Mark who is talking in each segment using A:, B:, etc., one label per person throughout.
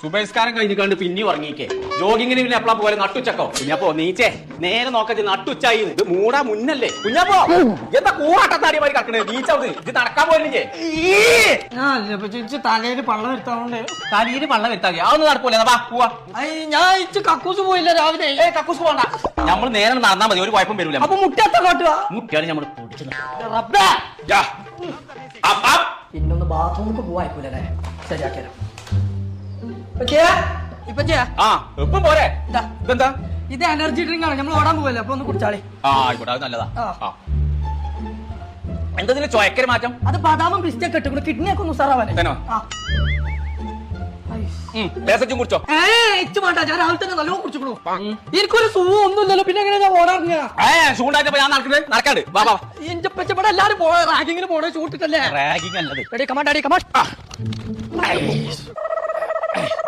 A: സുബൈസ്കാരം കഴിഞ്ഞിക്കാണ്ട് പിന്നെ ഉറങ്ങിക്കേ. ജോഗിങ്ങിന് പിന്നെ എപ്പോഴാ പോലെ നട്ടുച്ചക്കോ. കുഞ്ഞപ്പോ നീച്ചേ നേരെ നോക്കച്ച് നട്ടുച്ചായി ഇത് മൂടാ മുന്നല്ലേ? കുഞ്ഞപ്പോ എന്താ കൂട്ടത്താടി മാറി കക്കണേ നീച്ചത് ഇത് നടക്കാൻ പോലില്ലേ
B: തലയിൽ പള്ള വരുത്താറുണ്ട്
A: തലീര് പള്ള വരുത്താതി അതൊന്നും നടക്കൂല. വാ പോവാ.
B: ഞാൻ ഇച്ച് കക്കൂസ് പോയില്ല രാവിലെ.
A: ഏ കക്കൂസ് പോണ്ട. നമ്മൾ നേരെ നടന്നാ മതി. ഒരു കുഴപ്പം വരൂല.
B: അപ്പൊ മുട്ടത്തെ കാട്ടുക
A: മുട്ടിയാണ് നമ്മൾ പൊടിച്ചത്.
B: പിന്നൊന്ന് ബാത്റൂമിൽ പോവാ ശരിയാക്കിയാലോ
A: ആ എപ്പം പോരെ.
B: ഇതാ.
A: ഇതെന്താ?
B: ഇത് എനർജി ഡ്രിങ്ക് ആണ്. നമ്മൾ ഓടാൻ പോവല്ലേ? അപ്പൊ ഒന്ന് കുടിച്ചാളെ.
A: ആ ആയിക്കോട്ടെ അത് നല്ലതാ. എന്താ ഇതിന് ചൊയക്കര മാറ്റം?
B: അത് ബദാമും പിസ്റ്റൊക്കെ ഇട്ടു കിഡ്നി ഒക്കെ ഒന്ന് ഉസാറാവാനേ
A: ലേസച്ചും കുടിച്ചോ.
B: ഏ ഇച്ചു വേണ്ട ഞാൻ രാവിലെ തന്നെ നല്ലോണം കുടിച്ചിക്കണു. എനിക്കൊരു സുഖം ഒന്നുമില്ലല്ലോ. പിന്നെ എങ്ങനെ ഞാൻ ഓടാറിഞ്ഞ
A: ഏ ചൂണ്ടായിട്ടപ്പോ ഞാൻ നടക്കുന്നത് നടക്കാണ്ട്. വാ വാ
B: എന്റെ പെച്ചപ്പെടെ എല്ലാരും റാഗിങ്ങിന് പോണേ ചൂട്ടിട്ടല്ലേ?
A: റാഗിങ് അല്ലത്.
B: റെഡി കമാ ഡാഡി കമാ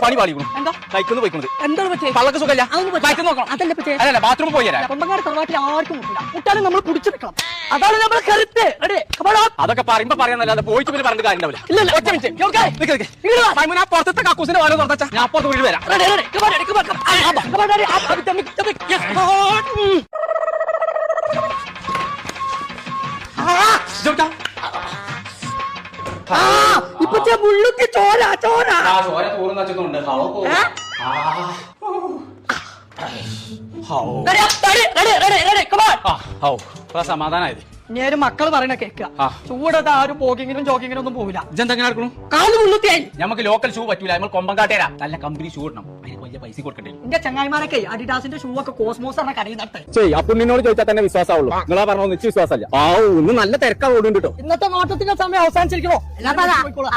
A: പണി പാളിക്കണു
B: എന്താ
A: കഴിക്കുന്നു പോയിക്കുന്നത്
B: എന്താണ് പറ്റേ
A: പള്ളക്ക് സുഖമില്ല
B: അതൊന്നും
A: നോക്കണം
B: അതല്ല പറ്റേ
A: അല്ല ബാത്റൂമിൽ പോയി തരാം
B: കൊമ്പങ്ങാട് തറവാട്ടിൽ ആർക്കും മുട്ടില്ല മുട്ടാലും നമ്മൾ കുടിച്ചു അതാണ് നമ്മളെ കരുത്ത്
A: അതൊക്കെ പറയുമ്പോ പറയാന്നല്ലാതെ പോയിട്ട് പിന്നെ പറഞ്ഞിട്ട് കാര്യം ഉണ്ടാവില്ല
B: ഇല്ല.
A: ഒറ്റ മിനിറ്റ് പുറത്തത്തെ കക്കൂസിന്റെ വാല തുറച്ച ഞാൻ അപ്പുറത്ത് വീട് വരാം?
B: ആ ഇപ്പത്തെ മുള്ളുക്ക് ചോര ചോര
A: ആ, ചോര തോറുന്ന വെച്ചിട്ടുണ്ട്. ഹൗ പോ. ആ. ഹൗ.
B: റെഡി റെഡി റെഡി റെഡി കമാ
A: ആ, ഹൗ. ഇപ്പൊ സമാധാനായത്
B: മക്കൾ മക്കൾ പറയണ കേൾക്കുക
A: ആ.
B: ചൂടത്ത് ആരും പോക്കിങ്ങിനും ജോക്കിങ്ങിനും ഒന്നും പോവില്ല.
A: ഇതെന്തെങ്ങനെ നടക്കണു?
B: കാൽ മുള്ളുത്തിയായി
A: നമുക്ക് ലോക്കൽ ഷൂ പറ്റൂല. നമ്മൾ കൊമ്പം കാട്ടേരാ. നല്ല കമ്പനി ഷൂ ഇടണം. അതിന് വലിയ പൈസ കൊടുക്കണ്ടേ?
B: എന്റെ ചങ്ങായിമാരൊക്കെ അഡിഡാസിന്റെ ഷൂ ഒക്കെ കോസ്മോസ് ആണ് കടയിൽ നടത്തേ
A: ശരി അപ്പൊ നിന്നോട് ചോദിച്ചാൽ തന്നെ വിശ്വാസമുള്ളൂ നിങ്ങളാ പറഞ്ഞ നിശ്ചയ വിശ്വാസമല്ല. ആ ഇന്ന് നല്ല തിരക്കാ ഓടുണ്ട് കേട്ടോ
B: ഇന്നത്തെ നോട്ടത്തിന്റെ സമയം അവസാനിച്ചിരിക്കണോ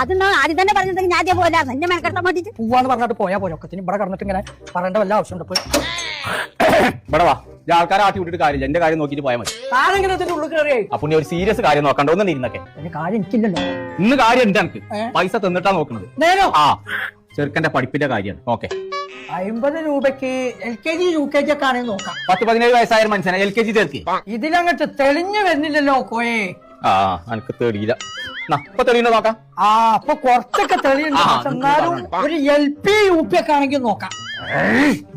C: അതെന്നാ ആദ്യം തന്നെ പറഞ്ഞിട്ടുണ്ടെങ്കിൽ ഞാൻ പോലെ എന്നെ മെനക്കെടുത്താൻ വേണ്ടിട്ട്
B: പോവാന്ന് പറഞ്ഞിട്ട് പോയാ പോലെ ഒക്കെ ഇവിടെ കടന്നിട്ട് ഇങ്ങനെ പറയേണ്ട വല്ല ആവശ്യമുണ്ട്.
A: ഇവിടെ വാ. ഈ ആൾക്കാരെ ആട്ടി വിട്ടിട്ട് കാര്യമില്ല. എന്റെ കാര്യം നോക്കിയിട്ട് പോയാൽ മതി.
B: താനെങ്ങനെ ഇതിന്റെ ഉള്ളിൽ കയറിയായി
A: അപ്പൊ നീ ഒരു സീരിയസ് കാര്യം നോക്കണ്ട. ഒന്നും ഇരുന്നൊക്കെ.
B: അതിന് കാര്യം എനിക്കില്ലല്ലോ.
A: ഇന്ന് കാര്യം ഉണ്ട് എനിക്ക്? പൈസ തന്നിട്ടാ നോക്കണത്.
B: നേരോ?
A: ആ. ചെറുക്കന്റെ പഠിപ്പിന്റെ കാര്യമാണ്. ഓക്കെ.
B: അമ്പത് രൂപയ്ക്ക് L K G U K G ഒക്കെ ആണെങ്കിൽ നോക്കാം.
A: പത്ത് പതിനേഴ് വയസ്സായ ഒരു മനുഷ്യനെ എൽ കെ ജി ചേർക്കി.
B: ഇതിലങ്ങട്ട് തെളിഞ്ഞു വരുന്നില്ലല്ലോ കോയെ.
A: ആ എനിക്ക് തെളിയില്ല. തെളിയുന്ന നോക്കാം.
B: ആ അപ്പൊ കുറച്ചൊക്കെ തെളിയുണ്ട്. എന്നാലും ഒരു എൽ പി യു പി ഒക്കെ ആണെങ്കിൽ നോക്കാം.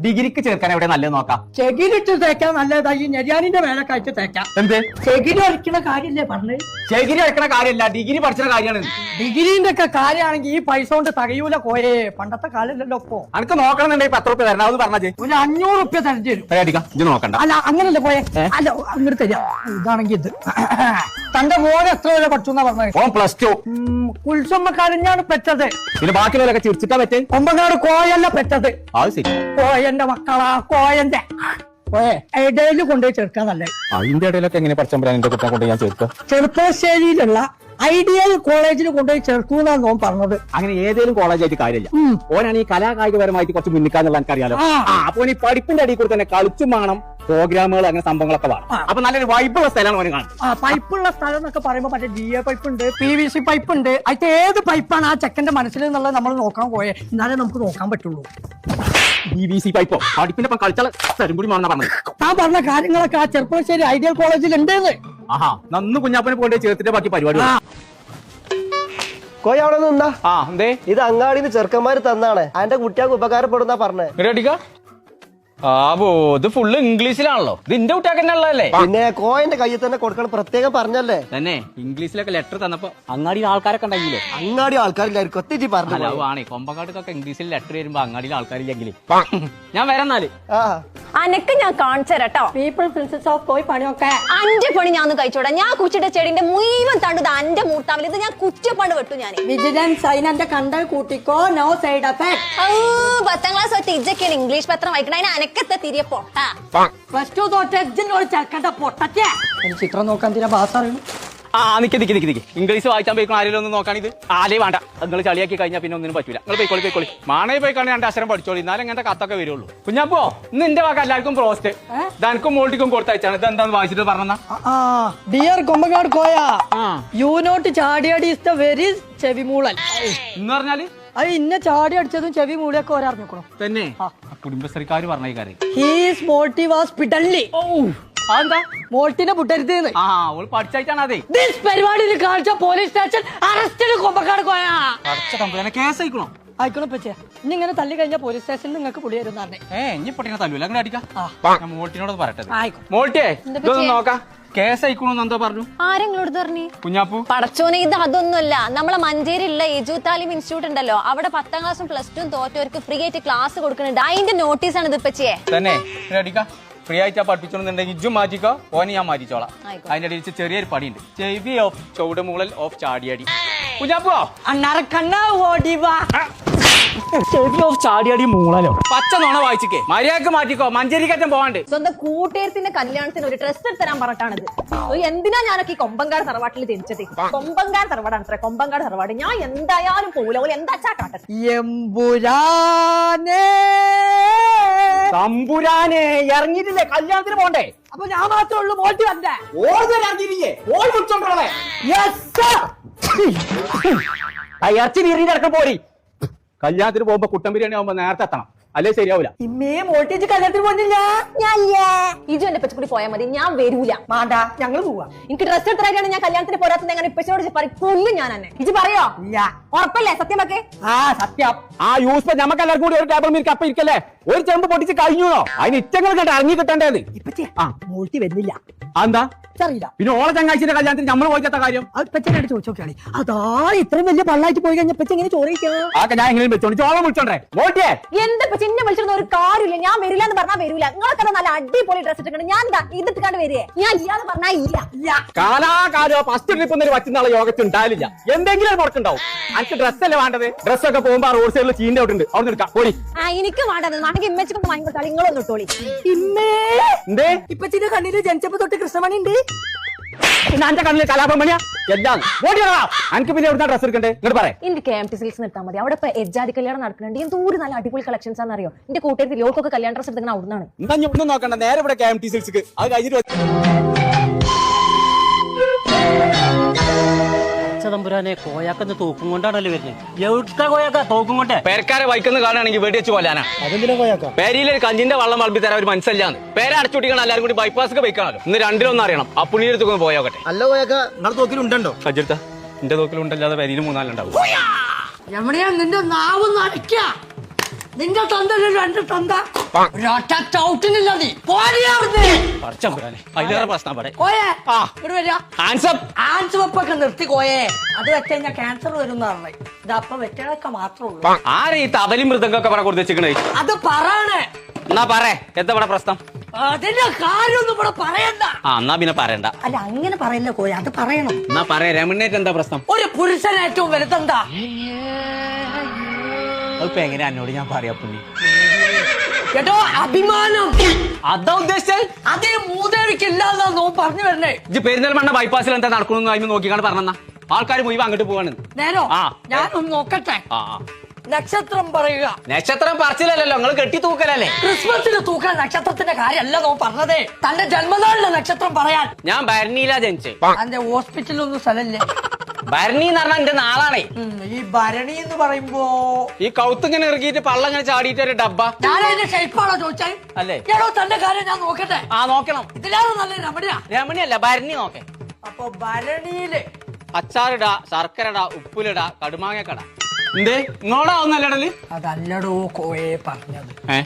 A: ഡിഗ്രിക്ക് ചേർക്കാൻ എവിടെ നല്ലത് നോക്കാം.
B: ചെകിരിട്ട് തേക്കാൻ നല്ലതായി ഞെരിയാനിന്റെ മേലെ കഴിച്ച് തേക്കാം.
A: എന്ത്?
B: ചെകിരി അടിക്കണ കാര്യല്ലേ പറഞ്ഞു?
A: ചെകിരി അടിക്കണ കാര്യമല്ല ഡിഗ്രി പഠിച്ച കാര്യമാണ്.
B: ഡിഗ്രീന്റെ ഒക്കെ കാര്യമാണെങ്കിൽ ഈ പൈസ കൊണ്ട് തകയൂല കോയെ. പണ്ടത്തെ കാലല്ലല്ലോ ഇപ്പൊ.
A: അനക്ക് നോക്കണമെന്നുണ്ടെങ്കിൽ പത്ത് റുപ്യ തരണം? അത് പറഞ്ഞേ
B: ഒരു അഞ്ഞൂറ് റുപ്യ തരഞ്ഞു തരും
A: അടിക്കാം. ഇത് നോക്കണ്ട.
B: അല്ല അങ്ങനല്ലേ പോയെ? അല്ല അങ്ങോട്ട് തരാം. ഇതാണെങ്കിൽ ഇത്. തന്റെ മോൻ എത്ര വരെ പഠിച്ചു എന്നാ പറഞ്ഞത്?
A: ഓൻ പ്ലസ് ടു
B: ഉത്സവ കഴിഞ്ഞാണ് പെറ്റത്.
A: പിന്നെ ബാക്കിയുള്ളവരൊക്കെ ചിരിച്ചിട്ടാ പറ്റേ?
B: കൊമ്പങ്ങാട് കോയല്ല പെറ്റത്.
A: അത് ശരി.
B: കോയന്റെ മക്കളാ കോയന്റെ. കോയെ ഇടയിൽ കൊണ്ടുപോയി ചേർക്കാൻ നല്ലത്.
A: അതിന്റെ ഇടയിലൊക്കെ എങ്ങനെ പഠിച്ചാൽ എന്റെ കുട്ടനെ കൊണ്ട് ഞാൻ ചേർക്കുക?
B: ചെറുപ്പശ്ശേരിയിലുള്ള ഐഡിയൽ കോളേജിൽ കൊണ്ടുപോയി ചേർക്കൂന്നാണ് നോൻ പറഞ്ഞത്.
A: അങ്ങനെ ഏതെങ്കിലും കോളേജായിട്ട് കാര്യമില്ല.
B: ഉം.
A: ഓനാണ് ഈ കലാകായികപരമായിട്ട് കുറച്ച് മുന്നിക്കാന്നുള്ള എനിക്കറിയാലോ.
B: ആ.
A: ആ അപ്പൊ ഈ പഠിപ്പിന്റെ അടിയിൽ കൂടെ തന്നെ കളിച്ചും വേണം പ്രോഗ്രാമുകൾ അങ്ങനെ സംഭവങ്ങളൊക്കെ വേണം.
B: ആ.
A: അപ്പൊ നല്ലൊരു വൈബുള്ള സ്ഥലമാണ് ഓന് കാണുന്നത്
B: ആ പൈപ്പുള്ള സ്ഥലം എന്നൊക്കെ പറയുമ്പോ മറ്റേ ജി എ പൈപ്പ് ഉണ്ട് പി വി സി പൈപ്പ് ഉണ്ട് അതിന്റെ ഏത് പൈപ്പാണ് ആ ചെക്കന്റെ മനസ്സിൽ എന്നുള്ളത് നമ്മൾ നോക്കാൻ പോയെ. എന്നാലേ നമുക്ക് നോക്കാൻ പറ്റുള്ളൂ.
A: ബി ബി സി പൈപ്പോ? പഠിപ്പിന്റെ ഒപ്പം കളിച്ചാൽ തരുംപുടി മാറണ പറഞ്ഞത്.
B: താൻ പറഞ്ഞ കാര്യങ്ങളൊക്കെ ആ ചെറുപ്പശ്ശേരി ഐഡിയൽ കോളേജിൽ ഉണ്ടെന്ന്
A: ആഹാ നന്ന് കുഞ്ഞാപ്പനെ കൊണ്ട് ചേർത്തിട്ട് ബാക്കി പരിപാടി.
D: കോയ അവിടെ നിന്നാ
A: ആ എന്തേ?
D: ഇത് അങ്ങാടിന്ന് ചെറുക്കന്മാര് തന്നാണ്. അതിന്റെ കുട്ടികൾക്ക് ഉപകാരപ്പെടുന്ന പറഞ്ഞേ.
A: റെഡിക്ക ആ ബോ ഇത് ഫുള്ള് ഇംഗ്ലീഷിലാണല്ലോ. ഇത് ഇന്റെ കുട്ടിയാക്ക് തന്നെ
D: പിന്നെ കോയന്റെ കയ്യിൽ തന്നെ കൊടുക്കണം പ്രത്യേകം പറഞ്ഞല്ലേ?
A: തന്നെ ഇംഗ്ലീഷിലൊക്കെ ലെറ്റർ തന്നപ്പോ അങ്ങാടിയിൽ ആൾക്കാരൊക്കെ ഉണ്ടെങ്കിലേ
D: അങ്ങാടി ആൾക്കാരില്ലായിരിക്കും ഒത്തിരി പറഞ്ഞു
A: അല്ല ആണേ കൊമ്പക്കാട്ടൊക്കെ ഇംഗ്ലീഷിൽ ലെറ്റർ വരുമ്പോ അങ്ങാടിയിൽ ആൾക്കാരില്ലെങ്കിൽ ഞാൻ വരാന്നാൽ
D: ആ.
E: അനക്ക് ഞാൻ കാണിച്ചു തരട്ടോ.
B: പീപ്പിൾ പ്രിൻസസ് ഓഫ് പോയി പണിയൊക്കെ.
E: അഞ്ച് പണി ഞാൻ കഴിച്ചോടാ. ഞാൻ കുച്ചിട്ട ചെടിന്റെ മുഴുവൻ തണ്ടത് അന്റെ മൂർത്താവിൽ ഇത് ഞാൻ കുറ്റപ്പണ്ട് വെട്ടു ഞാൻ
B: വിജിലൻസ് അതിനെ കണ്ടൽ കൂട്ടിക്കോ നോ സൈഡ് എഫക്ട്
E: പത്താം ക്ലാസ് തൊട്ട് ഇജക്കാണ് ഇംഗ്ലീഷ് പത്രം വായിക്കണ. അതിന് അനക്കത്തെ തിരിയെ പൊട്ട.
B: പ്ലസ് ടു തോറ്റ് എജ്ജിനോട് ഒരു ചിത്രം നോക്കാൻ തീരെ ഭാഷ അറിയണം.
A: ആ നിക്ക് നിക്ക് നിക്ക് നിക്ക്. ഇംഗ്ലീഷ് വായിച്ചാൻ പോയിക്കോ ആരെങ്കിലും ഒന്ന് നോക്കാണിത് ആലേ വേണ്ട. നിങ്ങൾ ചളിയാക്കി കഴിഞ്ഞാൽ പിന്നെ ഒന്നിനും പറ്റൂല. നിങ്ങൾ പോയിക്കോളി പോയിക്കോളി. മാണേ പോയി കാണാൻ രണ്ട് അക്ഷരം പഠിച്ചോളി. എന്നാലും ഇങ്ങനത്തെ കത്തൊക്കെ വരുള്ളൂ. കുഞ്ഞാപ്പോ ഇന്ന് എന്റെ വാക്ക് എല്ലാവർക്കും പ്രോസ്റ്റ് ദനക്കും മോൾട്ടിക്കും കൊടുത്തയച്ചാണ്. ഇത് എന്താന്ന് വായിച്ചിട്ട് പറഞ്ഞാ
B: ആ ഡിയർ കൊമ്പങ്ങാട് കോയ യു നോട്ട് ചാടിയാടി ഇസ് ദ വെരി ചെവിമൂളൻ
A: എന്ന് പറഞ്ഞാൽ?
B: അത് ഇന്ന ചാടി അടിച്ചതും ചെവി മൂളിയൊക്കെ ഒരറിഞ്ഞിക്കണം
A: തന്നെ? കുടുംബശ്രീക്കാര് പറഞ്ഞ കാര്യം.
B: ഹീസ് മോൾട്ടി വാസ് പിടള്ളി
A: ഓ അതെന്താ?
B: മോൾട്ടിനെ പുട്ടരുത്
A: ആ അവൾ പഠിച്ചായിട്ടാണ് അതെ.
B: ദിസ് പരിപാടിയിൽ കാണിച്ച പോലീസ് സ്റ്റേഷൻ അറസ്റ്റഡ് കൊമ്പക്കാട് കോയ.
A: കേസ് അയക്കണോ?
B: ആയിക്കോളെ പറ്റിയ ഇനി ഇങ്ങനെ തല്ലി കഴിഞ്ഞാൽ പോലീസ് സ്റ്റേഷനിൽ നിങ്ങൾക്ക് പറഞ്ഞേ.
A: ഏ ഇനി പൊട്ടിനെ തല്ലൂല അങ്ങനെ അടിക്കാം. മോൾട്ടിനോട് പറയട്ടെ. മോൾട്ടിയെ നോക്കാം. കേസ് അയക്കണമെന്ന് എന്താ പറഞ്ഞു?
E: ആരെങ്ങളോട് പറഞ്ഞു?
A: കുഞ്ഞാപ്പു.
E: പടച്ചോനെ ഇത് അതൊന്നുമല്ല. നമ്മളെ മഞ്ചേരിയിലുള്ള എജു താലിം ഇൻസ്റ്റിറ്റ്യൂട്ട് ഉണ്ടല്ലോ. അവിടെ പത്താം ക്ലാസ്സും പ്ലസ് ടു തോറ്റവർക്ക് ഫ്രീ ആയിട്ട് ക്ലാസ് കൊടുക്കുന്നുണ്ട്. അതിന്റെ നോട്ടീസ് ആണ് ഇപ്പച്ചേ
A: തന്നെ. ഇത് അടിക്കാം ഫ്രീ ആയിട്ട് പഠിപ്പിച്ചോണ്ടെന്നുണ്ടെങ്കിൽ ഇജ്ജും മാറ്റിക്കോ ഓനെ ഞാൻ മാറ്റിച്ചോളാം. അതിന്റെ ഇടയിൽ ചെറിയൊരു പടിയുണ്ട് ചെവി ഓഫ് ചുവടുമൂളൽ ഓഫ് ചാടിയടി. കുഞ്ഞാപ്പോ
B: അണ്ണാറക്കണ്ണ ഓടിവാ.
A: ചെവി ഓഫ് ചാടിയടി മൂളലോ. പച്ച നോണ വായിച്ചിക്കേ. മര്യാദയ്ക്ക് മാറ്റിക്കോ. മഞ്ചേരിക്കറ്റം പോവാണ്ട്.
E: സ്വന്തം കൂട്ടുകാരത്തിന്റെ കല്യാണത്തിന് ഒരു ഡ്രസ് എടുത്തരാൻ പറഞ്ഞിട്ടാണിത്. എന്തിനാ ഞാനൊക്കെ ഈ കൊമ്പങ്കാട് തറവാട്ടിൽ ജനിച്ചത്? കൊമ്പങ്കാട് തറവാടാണ് അത്ര. കൊമ്പങ്കാട് തറവാട്. ഞാൻ എന്തായാലും പോകില്ല ഓൽ എന്താ കാട്ടത്
B: എമ്പുരാനേ.
A: തമ്പുരാനെ ഇറങ്ങിയിട്ടില്ലേ? കല്യാണത്തിന് പോണ്ടേ?
B: അപ്പൊ ഞാൻ മാത്രമേ ഉള്ളൂ മോൾട്ടി വന്നേ
A: ഓർഡർ ഇറങ്ങിയില്ലേ ഓൾ വിളിച്ചോണ്ടേ ഇറച്ചി നീറിന്റെ അടക്കം പോരി കല്യാണത്തിന് പോകുമ്പോ കുട്ടൻ ബിരിയാണി ആവുമ്പോ നേരത്തെ എത്തണം. അല്ലേ ശരിയാവൂല?
B: ഇമ്മേ വോൾട്ടേജ് കല്യാണത്തിന് പോകുന്നില്ല
E: ഇജു എന്റെ പച്ചക്കുടി പോയാൽ മതി. ഞാൻ വരൂല.
B: മാണ്ട ഞങ്ങൾ പോവാ.
E: എനിക്ക് ഡ്രസ് എടുത്തരാണ് ഞാൻ കല്യാണത്തിന് പോരാത്തത്. എങ്ങനെ ഇപ്പച്ചോട് പറയും കൊല്ലും ഞാൻ തന്നെ. ഇജ് പറയോ?
B: ഇല്ല.
E: ഉറപ്പല്ലേ സത്യം വെക്കേ
B: ആ സത്യം.
A: ആ യൂസ് നമുക്ക് എല്ലാവർക്കും കൂടി ഒരു ടേബിൾ മീൻ അപ്പൊ ഇരിക്കല്ലേ? ഒരു ചെമ്പ് പൊട്ടിച്ച് കഴിഞ്ഞോ അതിന് ഇറ്റങ്ങൾ കേട്ട് ഇറങ്ങി കിട്ടേണ്ടത്
B: ഇപ്പച്ചേ
A: ആ.
B: മോട്ടി വരുന്നില്ല.
A: എന്താ
B: അറിയില്ല
A: പിന്നെ ഓളെ ചങ്ങാശിന്റെ കല്യാണത്തിന് നമ്മൾ പോയിക്കാത്ത കാര്യം?
B: അത് ചോദിച്ചോക്കാളി അതാ ഇത്രയും വലിയ പള്ളായിട്ട് പോയി കഴിഞ്ഞപ്പോ എങ്ങനെ ചോറ് കഴിക്കാ?
A: ഞാൻ എങ്ങനെ വെച്ചോണ്ട് ചോളം വിളിച്ചോണ്ടേ. വോട്ടിയേ?
E: എന്താ ഇപ്പൊ ചിന്ന വിളിച്ചിരുന്ന ഒരു കാര്യമില്ല. ഞാൻ വരില്ല എന്ന് പറഞ്ഞാൽ വരില്ല നിങ്ങളൊക്കെ നല്ല അടിപൊളി ഡ്രസ് ഇട്ടിട്ടുണ്ട്. ഞാൻ എന്താ ഇതിട്ട് കണ്ട് വരികയെ. ഞാൻ ഇല്ലാന്ന് പറഞ്ഞാ ഇല്ല.
B: ഇല്ല.
A: കാലാകാലോ ഫസ്റ്റ് ട്രിപ്പ് ഒന്നും വച്ചുന്നാളെ യോഗത്തിൽ ഉണ്ടാവില്ല. എന്തെങ്കിലും ഒരു മുടക്കുണ്ടാവും. എനിക്ക് ഡ്രസ് അല്ലേ വേണ്ടത്? ഡ്രസ് ഒക്കെ പോകുമ്പോ റോഡ് സൈഡിൽ ചീന്റെ ഔട്ടുണ്ട് അവിടെ എടുക്കാം. പോയി
E: ആ എനിക്ക് വേണ്ടത് നാണെങ്കിൽ ഇമ്മച്ച് കൊണ്ട് വാങ്ങി കൊടുത്താൽ നിങ്ങളൊന്നും ഇട്ടോളി.
B: ഇമ്മേ!
A: എന്തേ?
B: ഇപ്പച്ചിന്റെ കണ്ണിൽ ജനിച്ചപ്പോ തൊട്ട് കൃഷ്ണമണി ഉണ്ട്
A: പിന്നെ എന്റെ കണ്ണിൽ കലാപം പണിയാ? എല്ലാം ഓടിയാ എനിക്ക് പിന്നെ എവിടുന്ന ഡ്രസ് എടുക്കണ്ടേ? ഇങ്ങോട്ട് പറയാം.
E: എനിക്ക് കെ എം ടി സിൽസ് നിർത്താൻ മതി. അവിടെ ഇപ്പൊ എജ്ജാതി കല്യാണം നടക്കുന്നുണ്ട്. എന്തോരം നല്ല അടിപൊളി കളക്ഷൻസ് ആണെന്ന് അറിയോ എന്റെ കൂട്ടുകാർ ലോക്കൊക്കെ കല്യാണ ഡ്രസ് എടുക്കുന്ന അവിടുന്നാണ്.
A: എന്താ ഞാൻ ഒന്നും നോക്കണ്ട. നേരെ ഇവിടെ കെ എം ടി സിൽസിക്ക്. അത് കഴിഞ്ഞിട്ട്
F: തമ്പുരാനെ കോയാക്കെന്ന് തോക്കും കൊണ്ടാണല്ലോ വരുന്നത്. എവിടുത്തെ കോയാക്ക? തോക്കും കൊണ്ടേ.
A: പേരക്കാരെ വൈക്കുന്ന കാണുകയാണെങ്കിൽ വെടി വെച്ച് കൊല്ലാനാ.
F: അതെന്തിനാ കോയാക്ക?
A: പേരിയിൽ ഒരു കഞ്ചിന്റെ വള്ളം വളമ്പി തരാൻ ഒരു മനസ്സിലാന്ന് പേരെ അടച്ചുപിടിക്കണം എല്ലാവരും കൂടി ബൈപ്പാസ് ബൈക്കാണല്ലോ ഇന്ന് രണ്ടിലൊന്നും അറിയണം. ആ പുണ്യടുത്തൊക്കെ പോയോക്കട്ടെ
D: അല്ല കോയക്ക
F: നിങ്ങളുടെ തോക്കിലുണ്ടോ
A: സജ്ജടുത്ത എന്റെ തോക്കിലുണ്ടല്ലാതെ പേരിയിൽ മൂന്നാലുണ്ടാവും
B: എവിടെയാ നിന്റെ നാവ് നടക്ക നിന്റെ തന്തല്ല രണ്ട് തന്ത? ഒരൊറ്റ ചവിട്ടിനില്ല നീ
A: പറിച്ചമ്പുരാനെ അതിലേറെ പ്രശ്നം പറ
B: കോയേ
A: ആ.
B: ഇവിടെ വരിക
A: ഹാൻസപ്പ്
B: ആൻസ് വെപ്പൊക്കെ നിർത്തി കോയേ അത് വെച്ച് കഴിഞ്ഞാൽ ക്യാൻസർ വരും എന്നാണ് ഇത് അപ്പൊ വെറ്റകളൊക്കെ മാത്രമേ ഉള്ളൂ.
A: ആരെ ഈ തവലി മൃദംഗൊക്കെ പറ കൊടുത്ത് വെച്ചിക്കണേ
B: അത് പറയണേ.
A: എന്നാ പറ എന്താ ഇവിടെ പ്രശ്നം?
B: അതിന്റെ കാര്യമൊന്നും ഇവിടെ പറയണ്ട.
A: ആ എന്നാ പിന്നെ പറയണ്ട.
B: അല്ല അങ്ങനെ പറയല്ല കോയ അത് പറയണം.
A: എന്നാ പറയാ. രമണേറ്റ് എന്താ പ്രശ്നം?
B: ഒരു പുരുഷൻ ഏറ്റവും വലുതെന്താ?
A: അതിപ്പോ എങ്ങനെ എന്നോട് ഞാൻ പറയാ പുള്ളി?
B: കേട്ടോ അഭിമാനം.
A: അതാ ഉദ്ദേശിച്ചത്
B: അതേ മൂതേവിക്കില്ലാന്നാ നോ പറഞ്ഞു വരണേ.
A: ഇജ്ജ് പെരിന്തൽമണ്ണ ബൈപ്പാസിൽ എന്താ നടക്കണമെന്ന് അതിന് നോക്കിക്കാണ് പറഞ്ഞ ആൾക്കാർ മുഴുവൻ അങ്ങോട്ട് പോവാണ്.
B: നേരോ. ഞാനൊന്ന് നോക്കട്ടെ. നക്ഷത്രം പറയുക.
A: നക്ഷത്രം പറച്ചില്ലല്ലോ നിങ്ങൾ കെട്ടി തൂക്കലല്ലേ?
B: ക്രിസ്മസിന് തൂക്കാൻ നക്ഷത്രത്തിന്റെ കാര്യമല്ല നോ പറഞ്ഞതേ. തന്റെ ജന്മനാളിലെ നക്ഷത്രം പറയാൻ.
A: ഞാൻ ഭരണിയിലാ ജനിച്ചേ.
B: തന്റെ ഹോസ്പിറ്റലൊന്നും സ്ഥലല്ലേ
A: ഭരണി എന്ന് പറഞ്ഞാൽ എന്റെ നാളാണേ.
B: ഈ ഭരണി എന്ന് പറയുമ്പോ
A: ഈ കൗത്തിങ്ങനെ ഇറങ്ങിയിട്ട് പള്ളം ഇങ്ങനെ ചാടിയിട്ട് ഒരു ഡബ്ബ.
B: ഞാൻ അതിന്റെ ഷേപ്പാണോ ചോദിച്ചേ?
A: അല്ലേ?
B: ഞാനോ തന്റെ കാര്യം ഞാൻ നോക്കട്ടെ.
A: ആ നോക്കണം.
B: ഇതിലാണ് നല്ല രമണിയാ.
A: രമണിയല്ല ഭരണി നോക്കേ.
B: അപ്പൊ ഭരണിയിൽ.
A: അച്ചാറിടാ ശർക്കരടാ ഉപ്പിലിടാ കടുമാങ്ങക്കട. എന്തേ? ഇങ്ങോടാ ഒന്നല്ലടൽ.
B: അതല്ലടോ കോയെ പറഞ്ഞത്.
A: ഏ?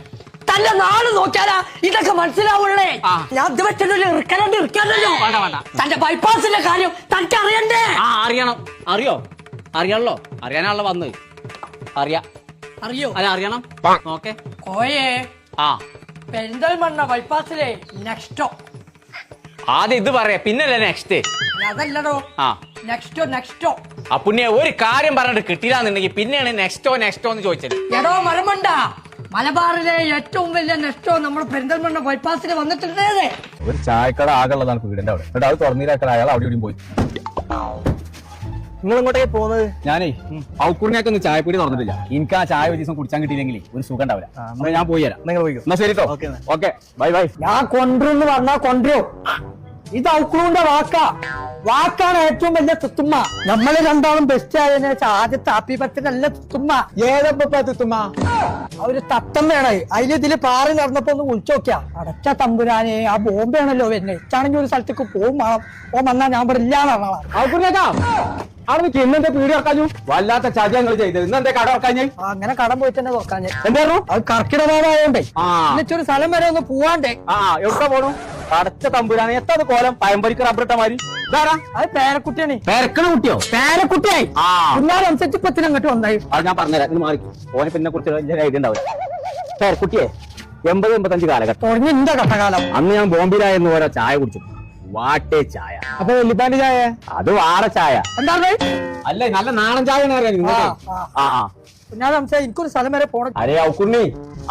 B: തന്റെ നാട് നോക്കിയാലാ ഇതൊക്കെ മനസ്സിലാവുള്ളേ? ഞാൻ ഇത് വെച്ചല്ലോ ഇറക്കാനോ ഇറക്കാനല്ലോ
A: വേണ്ട വേണ്ട.
B: തന്റെ ബൈപ്പാസിന്റെ കാര്യം തനിക്ക് അറിയണ്ടേ
A: ആ അറിയണം. അറിയോ? അറിയാണല്ലോ. അറിയാനാണല്ലോ വന്ന്. അറിയാ.
B: അറിയോ?
A: അല്ല അറിയണം. നോക്കേ.
B: കോയേ
A: ആ.
B: പെരിന്തൽമണ്ണ ബൈപ്പാസിലെ നെക്സ്റ്റോ
A: ആദ്യം ഇത് പറയാ. പിന്നല്ലേ നെക്സ്റ്റ്
B: അതല്ലടോ.
A: ആ.
B: നെക്സ്റ്റോ നെക്സ്റ്റോ
A: ആ പുണ്യ ഒരു കാര്യം പറഞ്ഞിട്ട് കിട്ടിയില്ലാന്നുണ്ടെങ്കിൽ പിന്നെയാണ് നെക്സ്റ്റോ നെക്സ്റ്റോ എന്ന് ചോദിച്ചത്.
B: എടോ മരമണ്ട മലബാറിലെ ഏറ്റവും വലിയ നഷ്ടവും നമ്മുടെ പെരിന്തൽമണ്ണ ബൈപ്പാസിൽ വന്നിട്ടുണ്ടേ
G: ഒരു ചായക്കട ആകെയുള്ളതാണ് വീടിന്റെ അവിടെ. എന്നിട്ട് അത് തുറന്നില്ലാക്കാൻ അയാൾ അവിടെ ഇവിടെയും പോയി.
D: നിങ്ങൾ ഇങ്ങോട്ടേക്ക് പോകുന്നത്?
G: ഞാനേ ഔക്കുറിനൊക്കെ ഒന്ന് ചായപ്പൊടി തുറന്നിട്ടില്ല. എനിക്ക് ആ ചായ ഒരു ദിവസം കുടിച്ചാൻ കിട്ടിയില്ലെങ്കിൽ ഒരു സുഖം ഉണ്ടാവില്ല. എന്നാ ഞാൻ പോയി തരാം
D: നിങ്ങൾ പോയിക്കോ.
G: എന്നാ ശരി ഓക്കെ ബൈ ബൈ.
B: ഞാൻ കൊണ്ടുവന്ന് പറഞ്ഞാ കൊണ്ടുവരും. ഇത് ഔക്കളുടെ വാക്കാ. വാക്കാണ് ഏറ്റവും വലിയ തുത്തുമ്മ. നമ്മൾ രണ്ടാളും ബെസ്റ്റ് ആയതിനു വെച്ചാൽ ആദ്യത്തെ അപ്പിപത്തിനല്ല തുത്തുമ്മ.
G: ഏതപ്പ തുത്തുമ്മ?
B: അവർ തത്തം വേണേ. അതിൽ ഇതിൽ പാറി നടന്നപ്പോ ഒന്ന് വിളിച്ചു നോക്കിയാ. അടച്ച തമ്പുരാനെ ആ ബോംബെയാണല്ലോ എന്നെ ഇച്ചാണെങ്കിൽ ഒരു സ്ഥലത്തേക്ക് പോകും വേണം. ഓ വന്നാ ഞാൻ ഇവിടെ ഇല്ലാന്ന് പറഞ്ഞാ
A: അവിടെ ഇന്നെന്താ പീടി ഇറക്കാഞ്ഞു വല്ലാത്ത ചതി ഞങ്ങൾ ചെയ്തത്. ഇന്നെന്താ കട ഇറക്കാഞ്ഞു
B: അങ്ങനെ കടം പോയിട്ട് തന്നെ
A: എന്തായിരുന്നു
B: അത് കർക്കിടകമായോണ്ടേ
A: ആ.
B: എന്നിട്ടൊരു സ്ഥലം വരെ ഒന്ന് പോവാണ്ടേ.
A: ആ എവിടെ പോണു? അടച്ച തമ്പുരാനെ എത്ര കോലം? പയമ്പരിക്ക് റബ്ബറിട്ട മാതിരി.
B: അത് പേരക്കുട്ടിയാണ്.
A: പെരക്കണ കുട്ടിയോ?
B: പേരക്കുട്ടിയായി. പിന്നാലനുസരിച്ച് ഇപ്പത്തിന് അങ്ങോട്ട് വന്നായി.
A: അത് ഞാൻ പറഞ്ഞുതരാം. ഇത് മാറി. ഓനെ പിന്നെ കുറിച്ച് വലിയ ഐഡിയ ഉണ്ടാവില്ല. പേരക്കുട്ടിയെ എൺപത് എൺപത്തഞ്ച് കാലഘട്ടം.
B: തുടങ്ങി എന്താ കഥകാലം
A: അന്ന് ഞാൻ ബോംബിലായെന്ന് ഓരോ ചായ കുടിച്ചു. വാട്ടേ ചായ.
B: അപ്പൊ വെല്ലിപ്പാന്റെ ചായ?
A: അത് വാറ ചായ.
B: എന്താണ്
A: അല്ലേ നല്ല നാടൻ ചായ
B: ആ, ആ. പിന്നെ സംശയം എനിക്കൊരു സ്ഥലം വരെ പോണം.
A: അരേ ഔക്കുണ്ണി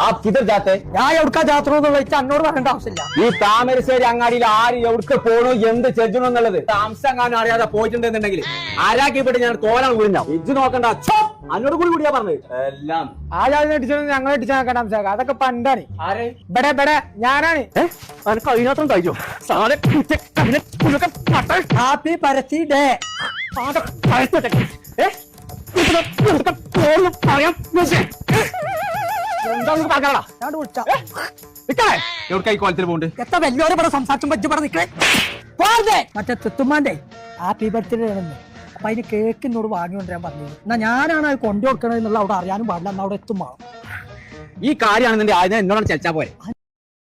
A: ആ കിതർ ജാത്തെ
B: ഞാൻ എവിടുക്കാ ജാത്ര എന്നുള്ള വെച്ച് അന്നോട് പറയേണ്ട ആവശ്യമില്ല.
A: ഈ താമരശ്ശേരി അങ്ങാടിയിൽ ആര് എവിടുക്ക് പോണു എന്ത് ചെജണു എന്നുള്ളത് താമസങ്ങാനും അറിയാതെ പോയിട്ടുണ്ടെന്നുണ്ടെങ്കിൽ ആരാക്കിപ്പെട്ട് ഞാൻ തോരാൻ കുഴിഞ്ഞ ഇജ് നോക്കണ്ട. ഛോ! അന്നോട് കൂടി കൂടിയാ പറഞ്ഞത്. എല്ലാം.
B: ആ ജാതി അടിച്ചത് ഞങ്ങളെ അടിച്ചാൽ നോക്കാൻ സംശയം അതൊക്കെ പണ്ടാണ്.
A: ആരെ?
B: ഇവിടെ ഇവിടെ ഞാനാണ്.
A: അനക്ക് അതിനകത്തും കഴിച്ചോ?
B: ഹാപ്പി പരത്തി ഡേ ഞാൻ വിളിച്ച.
A: എവിടേക്കായി കോലത്തിൽ പോണ്ട്
B: എത്ര വലിയോരെ ഇവിടെ സംസാരിച്ചും പറ്റി ഇവിടെ നിൽക്കേ പോകെ മറ്റേ തെത്തുമാന്റെ ഹാപ്പി ബർത്ത്ഡേ ആണെന്ന്. അപ്പൊ അതിന് കേക്ക് എന്നോട് വാങ്ങിക്കൊണ്ടിരാൻ പറഞ്ഞു എന്നാ ഞാനാണ് അത് കൊണ്ടു കൊടുക്കണത് എന്നുള്ള അവിടെ അറിയാനും പാടില്ല. എന്നാ അവിടെ എത്തും
A: ഈ കാര്യമാണെന്നുണ്ടെങ്കിൽ ആദ്യം. എന്നോടാണ് ചേച്ചാ പോരെ.